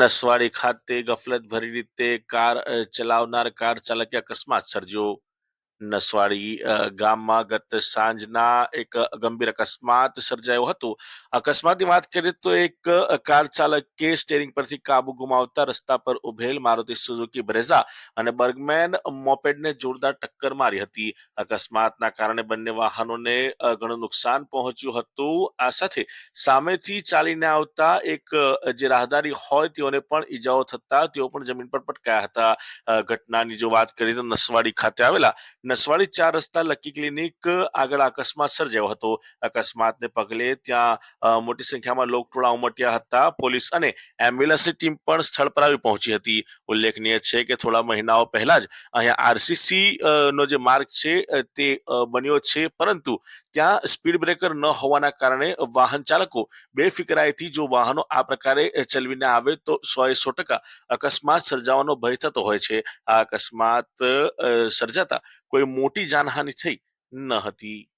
નસવાડી ખાતે ગફલતભરી રીતે કાર ચલાવનાર કાર ચાલકે અકસ્માત સર્જ્યો. નસવાડી ગામમાં ગત સાંજના એક ગંભીર અકસ્માત સર્જાયો હતો. અકસ્માતની વાત કરીએ તો એક કાર ચાલકે સ્ટેરિંગ પરથી કાબુ ગુમાવતા રસ્તા પર ઉભેલ મારુતિ સુઝુકી બ્રેઝા અને બર્ગમેન મોપેડને જોરદાર ટક્કર મારી હતી. અકસ્માતના કારણે બંને વાહનોને ઘણું નુકસાન પહોંચ્યું હતું. આ સાથે સામેથી ચાલીને આવતા એક જે રાહદારી હોય તેઓને પણ ઈજાઓ થતા તેઓ પણ જમીન પર પટકાયા હતા. ઘટનાની જો વાત કરીએ તો નસવાડી ખાતે આવેલા નસવાડી ચાર રસ્તા લકી ક્લિનિક આગળ અકસ્માત સર્જાયો હતો. અકસ્માતને પગલે ત્યાં મોટી સંખ્યામાં લોકટોળા ઉમટ્યા હતા. પોલીસ અને એમ્બ્યુલન્સની ટીમ પણ સ્થળ પર આવી પહોંચી હતી. ઉલ્લેખનીય છે કે થોડા મહિનાઓ પહેલા જ અહીંયા આરસીસી નો જે માર્ગ છે તે બન્યો છે. પરંતુ ત્યાં સ્પીડ બ્રેકર ન હોવાના કારણે વાહન ચાલકો બેફિકરાઈથી જો વાહનો આ પ્રકારે ચલવીને આવે તો સો એ સો ટકા અકસ્માત સર્જાવાનો ભય થતો હોય છે. આ અકસ્માત સર્જાતા સર્જાતા કોઈ મોટી જાનહાનિ થઈ ન હતી.